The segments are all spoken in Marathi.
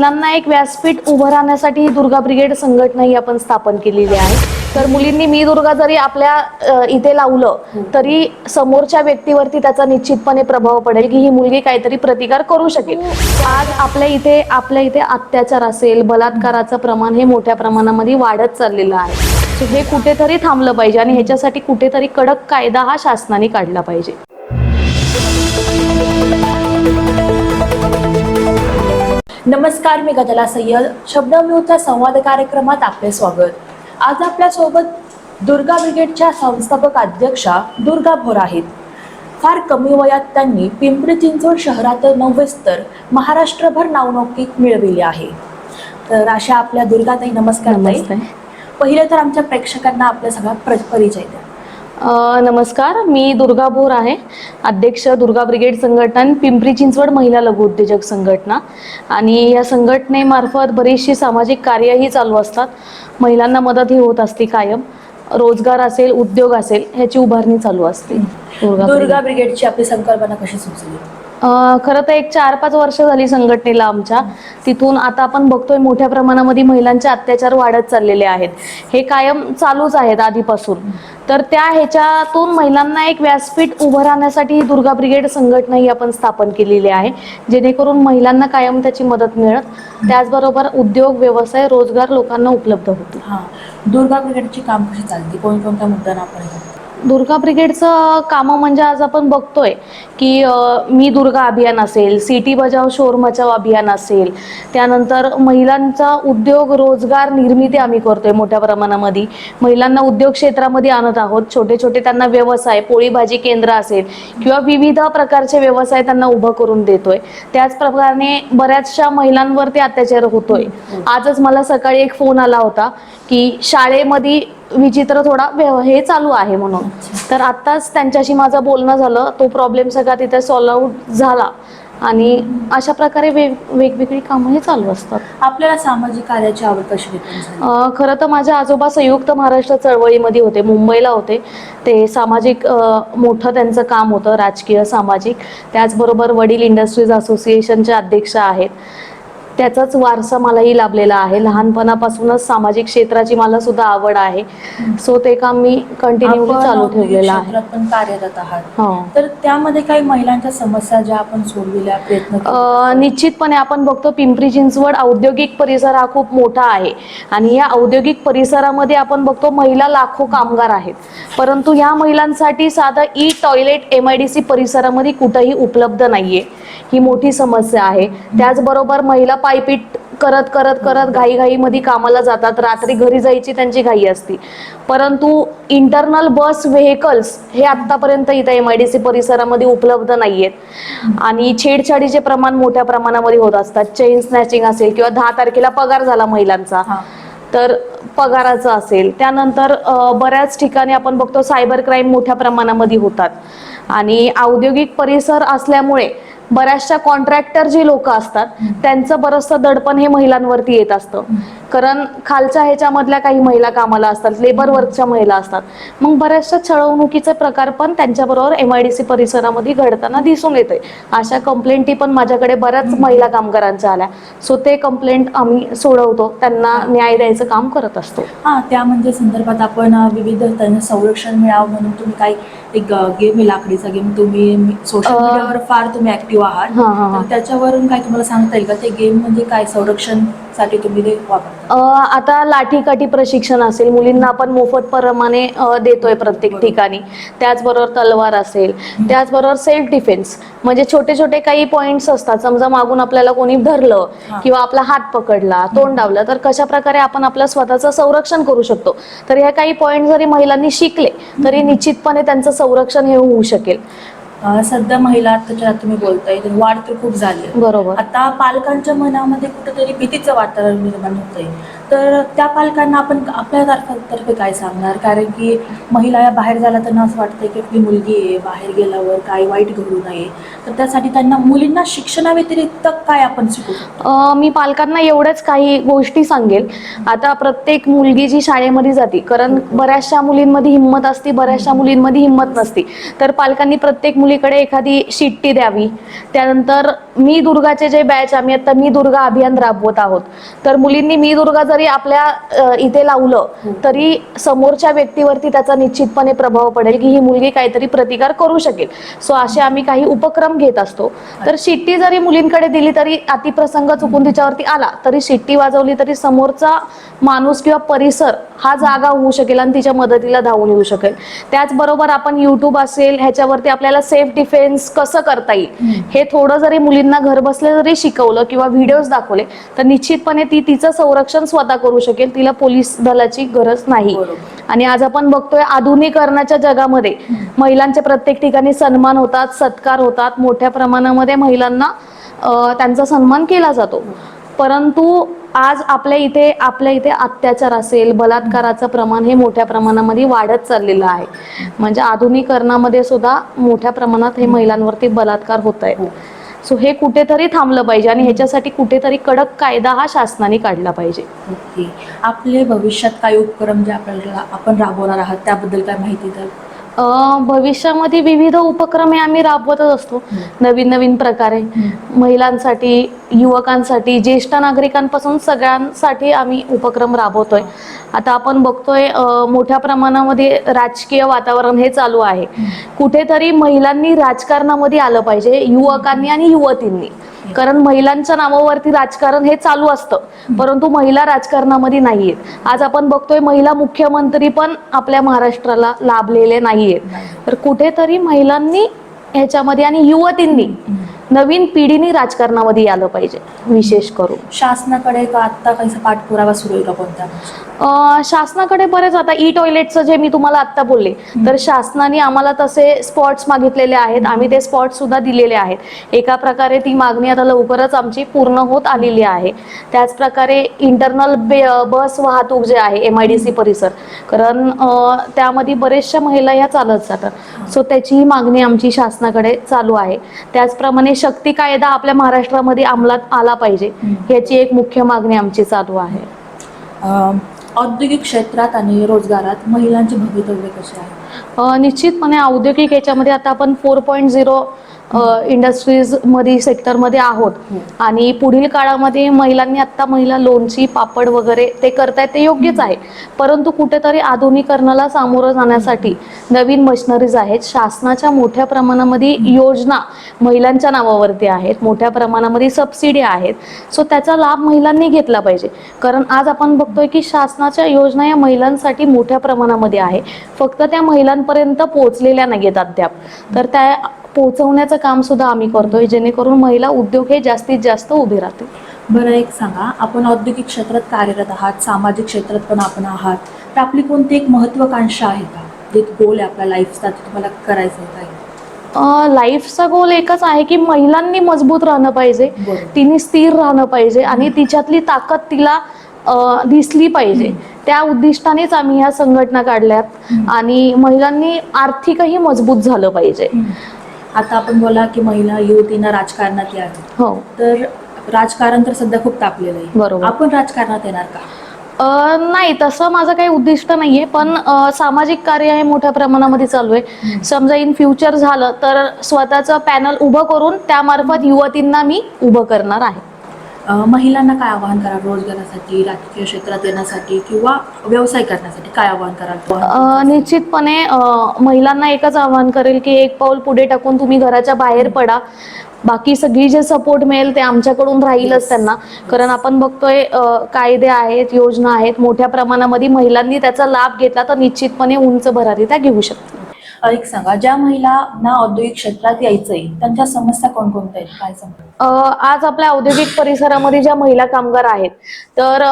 महिलांना एक व्यासपीठ उभं राहण्यासाठी ही दुर्गा ब्रिगेड संघटना ही आपण स्थापन केलेली आहे. तर मुलींनी मी दुर्गा जरी आपल्या इथे लावलं तरी समोरच्या व्यक्तीवरती त्याचा निश्चितपणे प्रभाव पडेल की ही मुलगी काहीतरी प्रतिकार करू शकेल. आज आपल्या इथे आपल्या इथे अत्याचार असेल बलात्काराचं प्रमाण हे मोठ्या प्रमाणामध्ये वाढत चाललेलं आहे. हे कुठेतरी थांबलं पाहिजे आणि ह्याच्यासाठी कुठेतरी कडक कायदा हा शासनाने काढला पाहिजे. नमस्कार मी गदला सय्यद. शब्दमृतच्या संवाद कार्यक्रमात आपले स्वागत. आज आपल्यासोबत दुर्गा ब्रिगेडच्या संस्थापक अध्यक्षा दुर्गा भोर आहेत. फार कमी वयात त्यांनी पिंपरी चिंचवड शहरात नववे स्तर महाराष्ट्रभर नावलौकिक मिळविले आहे. तर अशा आपल्या दुर्गाताई नमस्कार ताई. नमस्ते. पहिले तर आमच्या प्रेक्षकांना आपला सगळा प्र- परिचय द्या. नमस्कार मी दुर्गा भोर आहे अध्यक्ष दुर्गा ब्रिगेड संघटन पिंपरी चिंचवड महिला लघुउद्योजक संघटना. आणि या संघटनेमार्फत बरीचशी सामाजिक कार्यही चालू असतात. महिलांना मदत ही होत असते कायम. रोजगार असेल उद्योग असेल ह्याची उभारणी चालू असते. दुर्गा ब्रिगेडची आपली संकल्पना कशी सुचली? खरं तर एक चार पाच वर्ष झाली संघटनेला आमच्या. तिथून आता आपण बघतोय मोठ्या प्रमाणामध्ये महिलांचे अत्याचार वाढत चाललेले आहेत. हे कायम चालूच आहेत आधीपासून. तर त्या ह्याच्यातून महिलांना एक व्यासपीठ उभं राहण्यासाठी ही दुर्गा ब्रिगेड संघटना ही आपण स्थापन केलेली आहे. जेणेकरून महिलांना कायम त्याची मदत मिळत त्याचबरोबर उद्योग व्यवसाय रोजगार लोकांना उपलब्ध होतो हां. दुर्गा ब्रिगेडची काम कशी चालते? कोणकोणत्या मुद्द्यांना आपण दुर्गा ब्रिगेडचं कामं म्हणजे आज आपण बघतोय की मी दुर्गा अभियान असेल सिटी बजाव शोर बचाव अभियान असेल त्यानंतर महिलांचा उद्योग रोजगार निर्मिती आम्ही करतोय मोठ्या प्रमाणामध्ये. महिलांना उद्योग क्षेत्रामध्ये आणत आहोत. छोटे छोटे त्यांना व्यवसाय पोळी भाजी केंद्र असेल किंवा विविध प्रकारचे व्यवसाय त्यांना उभं करून देतोय. त्याचप्रमाणे बऱ्याचशा महिलांवरती अत्याचार होतोय. आजच मला सकाळी एक फोन आला होता की शाळेमध्ये विचित्र थोडा हे चालू आहे म्हणून. तर आत्ताच त्यांच्याशी माझं बोलणं झालं तो प्रॉब्लेम सगळा तिथे सॉल्व आऊट झाला. आणि अशा प्रकारे वेग वेगवेगळी कामं हे चालू असतात. आपल्याला सामाजिक कार्याची आवड कशी खरं तर माझे आजोबा संयुक्त महाराष्ट्र चळवळीमध्ये होते मुंबईला होते. ते सामाजिक मोठं त्यांचं काम होतं राजकीय सामाजिक. त्याचबरोबर वडील इंडस्ट्रीज असोसिएशनचे अध्यक्ष आहेत. त्याचाच वारसा मलाही लाभलेला आहे. लहानपणापासूनच सामाजिक क्षेत्राची मला सुद्धा आवड आहे. सो ते काम मी आपण चालू ठेवलेलं आहे. पण कार्यरत आहात. हो. तर त्यामध्ये काही महिलांच्या समस्या ज्या आपण सोडविल्या प्रयत्न निश्चितपणे आपण बघतो पिंपरी चिंचवड औद्योगिक परिसर हा खूप मोठा आहे. आणि या औद्योगिक परिसरामध्ये आपण बघतो महिला लाखो कामगार आहेत. परंतु या महिलांसाठी साधं e toilet M I D C परिसरामध्ये कुठंही उपलब्ध नाहीये. ही मोठी समस्या आहे. त्याचबरोबर महिला पायपीट करत करत करत घाईघाईमध्ये कामाला जातात. रात्री घरी जायची त्यांची घाई असते. परंतु इंटरनल बस व्हेकल्स हे आतापर्यंत इथं एम आय डी सी परिसरामध्ये उपलब्ध नाहीयेत. आणि छेडछाडीचे प्रमाण मोठ्या प्रमाणामध्ये होत असतात. चेन स्नॅचिंग असेल किंवा दहा तारखेला पगार झाला महिलांचा. तर पगाराचं असेल. त्यानंतर बऱ्याच ठिकाणी आपण बघतो सायबर क्राईम मोठ्या प्रमाणामध्ये होतात. आणि औद्योगिक परिसर असल्यामुळे बऱ्याचशा कॉन्ट्रॅक्टर जी लोक असतात त्यांचं बरंचसं दडपण हे महिलांवरती येत असतं. कारण खालच्या ह्याच्यामधल्या काही महिला कामाला असतात लेबर वर्कच्या महिला असतात. मग बऱ्याचशा छळवणुकीचे प्रकार पण त्यांच्याबरोबर एम आय डी सी परिसरामध्ये घडताना दिसून येते अशा कंप्लेंटी पण माझ्याकडे बऱ्याच महिला कामगारांच्या आल्या. सो ते कंप्लेंट आम्ही सोडवतो. त्यांना न्याय द्यायचं काम करत असतो. हा त्या म्हणजे संदर्भात आपण विविध त्यांना संरक्षण मिळावं म्हणून तुम्ही काही एक गेम आहे लाकडीचा गेम. तुम्ही सोशल अ, मीडियावर फार तुम्ही ऍक्टिव्ह आहात. हा, हा, हा. तर त्याच्यावरून काय तुम्हाला सांगता येईल का? ते गेम म्हणजे काय? संरक्षण साठी तुम्ही ते वापरता? अ, आता लाठी काठी प्रशिक्षण असेल मुलींना आपण मोफत प्रमाणे देतोय प्रत्येक. ठिकाणी. त्याचबरोबर तलवार असेल त्याचबरोबर सेल्फ डिफेन्स. म्हणजे छोटे छोटे काही पॉइंट्स असतात समजा मागून आपल्याला कोणी धरलं. किंवा आपला हात पकडला तोंड डावलं तर कशा प्रकारे आपण आपलं स्वतःचं संरक्षण करू शकतो? तर ह्या काही पॉइंट जरी महिलांनी शिकले तरी निश्चितपने त्यांचं संरक्षण हे होऊ शकेल. सध्या महिला अत्याचारात तुम्ही बोलताय वाढ तर खूप झाली आहे. बरोबर आता पालकांच्या मनामध्ये कुठेतरी भीतीचं वातावरण निर्माण होतंय तर त्या पालकांना आपण आपल्या तर्फे काय सांगणार? कारण की महिला या बाहेर झाल्या त्यांना असं वाटतं की आपली मुलगी आहे बाहेर गेल्यावर काय वाईट घडू नये. तर त्यासाठी त्यांना मुलींना शिक्षणाव्यतिरिक्त काय आपण शिकू मी पालकांना एवढ्याच काही गोष्टी सांगेल. आता प्रत्येक मुलगी जी शाळेमध्ये जाते कारण बऱ्याचशा मुलींमध्ये हिंमत असते बऱ्याचशा मुलींमध्ये हिंमत नसते. तर पालकांनी प्रत्येक मुलीकडे एखादी शिट्टी द्यावी. त्यानंतर मी दुर्गाचे जे बॅच आम्ही आता मी दुर्गा अभियान राबवत आहोत. तर मुलींनी मी दुर्गा जर आपल्या अ, इथे लावलं तरी समोरच्या व्यक्तीवरती त्याचा निश्चितपणे प्रभाव पडेल की ही मुलगी काहीतरी प्रतिकार करू शकेल. सो असे आम्ही काही उपक्रम घेत असतो. तर शिट्टी जरी मुलींकडे दिली तरी अतिप्रसंग चुकून तिच्यावरती आला तरी शिट्टी वाजवली तरी समोरचा माणूस किंवा परिसर हा जागा होऊ शकेल आणि तिच्या मदतीला धावून येऊ शकेल. त्याचबरोबर आपण युट्यूब असेल ह्याच्यावरती आपल्याला सेफ डिफेन्स कसं करता येईल हे थोडं जरी मुलींना घर बसल्या जरी शिकवलं किंवा व्हिडिओज दाखवले तर निश्चितपणे ती तिचं संरक्षण स्वतः करू शकेल तिला पोलीस दलाची गरज नाही. आणि आज आपण बघतोय आधुनिकरणाच्या जगामध्ये महिलांचे प्रत्येक ठिकाणी सन्मान होतात सत्कार होतात. मोठ्या प्रमाणामध्ये महिलांना त्यांचा सन्मान केला जातो. परंतु आज आपल्या इथे आपल्या इथे अत्याचार असेल बलात्काराचं प्रमाण हे मोठ्या प्रमाणामध्ये वाढत चाललेलं आहे. म्हणजे आधुनिकरणामध्ये सुद्धा मोठ्या प्रमाणात हे महिलांवरती बलात्कार होत आहे. सो हे कुठेतरी थांबलं पाहिजे आणि ह्याच्यासाठी कुठेतरी कडक कायदा हा शासनाने काढला पाहिजे. ओके. आपले भविष्यात काय उपक्रम जे आपल्याला आपण राबवणार आहात त्याबद्दल काय माहिती द्याल? भविष्यामध्ये विविध उपक्रम हे आम्ही राबवतच असतो. नवीन नवीन प्रकारे. महिलांसाठी युवकांसाठी ज्येष्ठ नागरिकांपासून सगळ्यांसाठी आम्ही उपक्रम राबवतोय. आता आपण बघतोय मोठ्या प्रमाणामध्ये राजकीय वातावरण हे चालू आहे. कुठेतरी महिलांनी राजकारणामध्ये आलं पाहिजे युवकांनी आणि युवतींनी. कारण महिलांच्या नावावरती राजकारण हे चालू असतं. परंतु महिला राजकारणामध्ये नाहीयेत. आज आपण बघतोय महिला मुख्यमंत्री पण आपल्या महाराष्ट्राला लाभलेले नाहीयेत. तर कुठेतरी महिलांनी ह्याच्यामध्ये आणि युवतींनी नवीन पिढीने राजकारणामध्ये आलं पाहिजे विशेष करून. शासनाकडे का आता काही पाठपुरावा सुरू आहे का कोणत्या शासनाकडे बरेच आता ई टॉयलेटचं जे मी तुम्हाला आत्ता बोलले तर शासनाने आम्हाला तसे स्पॉट्स मागितलेले आहेत. आम्ही ते स्पॉट सुद्धा दिलेले आहेत. एका प्रकारे ती मागणी आता लवकरच आमची पूर्ण होत आलेली आहे. त्याच प्रकारे इंटरनल बस वाहतूक जे आहे एम आय डी सी परिसर कारण त्यामध्ये बरेचशा महिला या चालत जातात. सो त्याचीही मागणी आमची शासनाकडे चालू आहे. त्याचप्रमाणे शक्ती कायदा आपल्या महाराष्ट्रामध्ये अंमलात आला पाहिजे. ह्याची एक मुख्य मागणी आमची चालू आहे. औद्योगिक क्षेत्रात आणि रोजगारात महिलांचे भवितव्य कसे आहे? निश्चितपणे औद्योगिक याच्यामध्ये आता आपण फोर पॉईंट झिरो इंडस्ट्रीजमध्ये सेक्टरमध्ये आहोत आणि पुढील काळामध्ये महिलांनी आता महिला लोणची पापड वगैरे ते करतायत ते योग्यच आहे. परंतु कुठेतरी आधुनिकरणाला सामोरं जाण्यासाठी नवीन मशिनरीज आहेत. शासनाच्या मोठ्या प्रमाणामध्ये योजना महिलांच्या नावावरती आहेत. मोठ्या प्रमाणामध्ये सबसिडी आहेत. सो त्याचा लाभ महिलांनी घेतला पाहिजे. कारण आज आपण बघतोय की शासनाच्या योजना या महिलांसाठी मोठ्या प्रमाणामध्ये आहे. फक्त त्या महिलांपर्यंत पोहोचलेल्या नाहीयेत अद्याप. तर त्या पोहोचवण्याचं काम सुद्धा आम्ही करतोय जेणेकरून महिला उद्योग हे जास्तीत जास्त उभे राहतील. बरं एक सांगा आपण औद्योगिक क्षेत्रात कार्यरत आहात सामाजिक क्षेत्रात पण आपण आहात तर आपली कोणती एक महत्वाकांक्षा आहे का? जे गोल आहे आपल्या लाईफचा ते तुम्हाला करायचं आहे काय? लाईफचा गोल एकच आहे की महिलांनी मजबूत राहणं पाहिजे. तिने स्थिर राहणं पाहिजे आणि तिच्यातली ताकद तिला दिसली पाहिजे. त्या उद्दिष्टानेच आम्ही ह्या संघटना काढल्यात आणि महिलांनी आर्थिकही मजबूत झालं पाहिजे. आता आपण बोला की महिला युवतींना राजकारणात यावी. हो. तर राजकारण तर सध्या खूप तापलेलं आहे. बरोबर. आपण राजकारणात येणार का? नाही तसं माझं काही उद्दिष्ट नाहीये पण सामाजिक कार्य हे मोठ्या प्रमाणामध्ये चालू आहे. समजा इन फ्युचर झालं तर स्वतःचं पॅनल उभं करून त्यामार्फत युवतींना मी उभं करणार आहे. महिलांना काय आवाहन कराल रोजगारासाठी राजकीय क्षेत्रात येण्यासाठी किंवा व्यवसाय करण्यासाठी काय आवाहन कराल? निश्चितपणे महिलांना एकच आवाहन करेल की एक पाऊल पुढे टाकून तुम्ही घराच्या बाहेर पडा. बाकी सगळी जे सपोर्ट मिळेल ते आमच्याकडून राहीलच त्यांना. कारण आपण बघतोय कायदे आहेत योजना आहेत. मोठ्या प्रमाणामध्ये महिलांनी त्याचा लाभ घेतला तर निश्चितपणे उंच भरारी त्या घेऊ शकतात एक सांगा ज्या महिलांना औद्योगिक क्षेत्रात यायचंय त्यांच्या समस्या कोणकोणत्या आहेत? काय सांगा? आज आपल्या औद्योगिक परिसरामध्ये ज्या महिला कामगार आहेत तर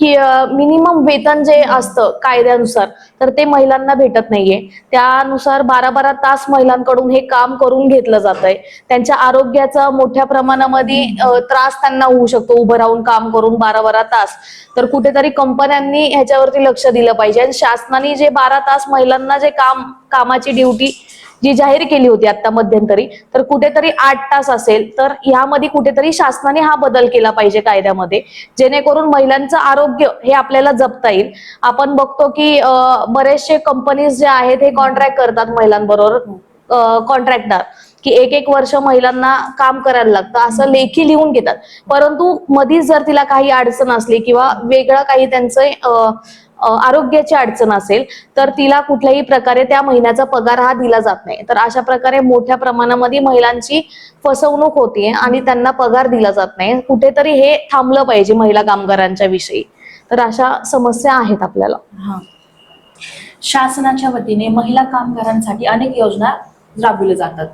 की मिनिमम वेतन जे असतं कायद्यानुसार तर ते महिलांना भेटत नाहीये. त्यानुसार बारा बारा तास महिलांकडून हे काम करून घेतलं जात आहे त्यांच्या आरोग्याचा मोठ्या प्रमाणामध्ये त्रास त्यांना होऊ शकतो उभं राहून काम करून बारा बारा तास. तर कुठेतरी कंपन्यांनी ह्याच्यावरती लक्ष दिलं पाहिजे. आणि शासनाने जे बारा तास महिलांना जे काम कामाची ड्युटी जी जाहीर केली होती आता मध्यंतरी तर कुठेतरी आठ तास असेल तर यामध्ये कुठेतरी शासनाने हा बदल केला पाहिजे कायद्यामध्ये जेणेकरून महिलांचं आरोग्य हे आपल्याला जपता येईल. आपण बघतो की बरेचसे कंपनीज जे आहेत हे कॉन्ट्रॅक्ट करतात महिलांबरोबर कॉन्ट्रॅक्टदार की एक एक वर्ष महिलांना काम करायला लागतं असं लेखी लिहून घेतात. परंतु मधीच जर तिला काही अडचण असली किंवा वेगळं काही त्यांचं आरोग्याची अडचण असेल तर तिला कुठल्याही प्रकारे त्या महिन्याचा पगार हा दिला जात नाही. तर अशा प्रकारे मोठ्या प्रमाणामध्ये महिलांची फसवणूक होतीये आणि त्यांना पगार दिला जात नाही. कुठेतरी हे थांबलं पाहिजे महिला कामगारांच्या विषयी. तर अशा समस्या आहेत आपल्याला. हा. शासनाच्या वतीने महिला कामगारांसाठी अनेक योजना राबविल्या जातात.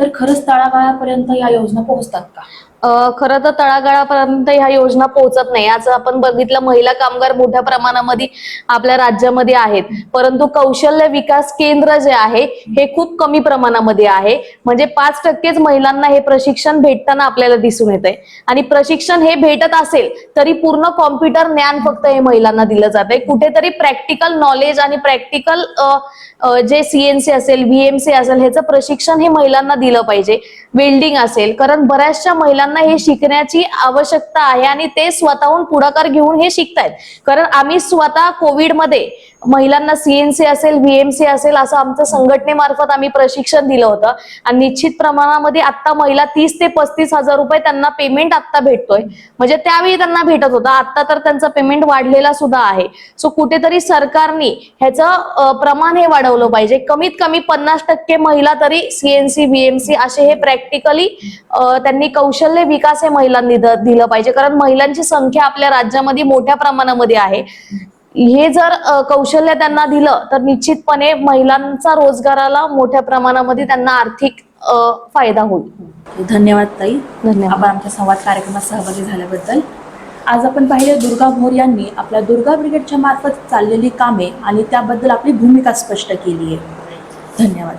तर खरंच तळागाळापर्यंत या योजना पोहोचतात का? खरं तर तळागाळापर्यंत ह्या योजना पोहोचत नाही. आज आपण बघितलं महिला कामगार मोठ्या प्रमाणामध्ये आपल्या राज्यामध्ये आहेत. परंतु कौशल्य विकास केंद्र जे आहे हे खूप कमी प्रमाणामध्ये आहे. म्हणजे पाच टक्केच महिलांना हे प्रशिक्षण भेटताना आपल्याला दिसून येत आहे आणि प्रशिक्षण हे भेटत असेल तरी पूर्ण कॉम्प्युटर ज्ञान फक्त हे महिलांना दिलं जात आहे कुठेतरी प्रॅक्टिकल नॉलेज आणि प्रॅक्टिकल जे सीएनसी असेल व्हीएमसी असेल ह्याचं प्रशिक्षण हे महिलांना दिलं पाहिजे. वेल्डिंग असेल कारण बऱ्याचशा महिलांना हे शिकण्याची आवश्यकता आहे आणि ते स्वतःहून पुढाकार घेऊन हे शिकतायत. कारण आम्ही स्वतः कोविडमध्ये महिलांना सीएनसी असेल व्हीएमसी असेल असं आमचं संघटनेमार्फत आम्ही प्रशिक्षण दिलं होतं. आणि निश्चित प्रमाणामध्ये आता महिला तीस ते पस्तीस हजार रुपये त्यांना पेमेंट आता भेटतोय. म्हणजे त्यावेळी त्यांना भेटत होता. आता तर त्यांचं पेमेंट वाढलेला सुद्धा आहे. सो कुठेतरी सरकारने ह्याचं प्रमाण हे वाढवलं पाहिजे. कमीत कमी पन्नास टक्के महिला तरी सीएनसी बीएमसी असे हे प्रॅक्टिकली त्यांनी कौशल्य विकास हे महिलांनी दिलं पाहिजे. कारण महिलांची संख्या आपल्या राज्यामध्ये मोठ्या प्रमाणामध्ये आहे. हे जर कौशल्य त्यांना दिलं तर निश्चितपणे महिलांचा रोजगाराला मोठ्या प्रमाणामध्ये त्यांना आर्थिक फायदा होईल. धन्यवाद ताई. धन्यवाद. आपण आमच्या संवाद कार्यक्रमात सहभागी झाल्याबद्दल. आज आपण पाहिले दुर्गा भोर यांनी आपल्या दुर्गा ब्रिगेडच्या मार्फत चाललेली कामे आणि त्याबद्दल आपली भूमिका स्पष्ट केली आहे. धन्यवाद.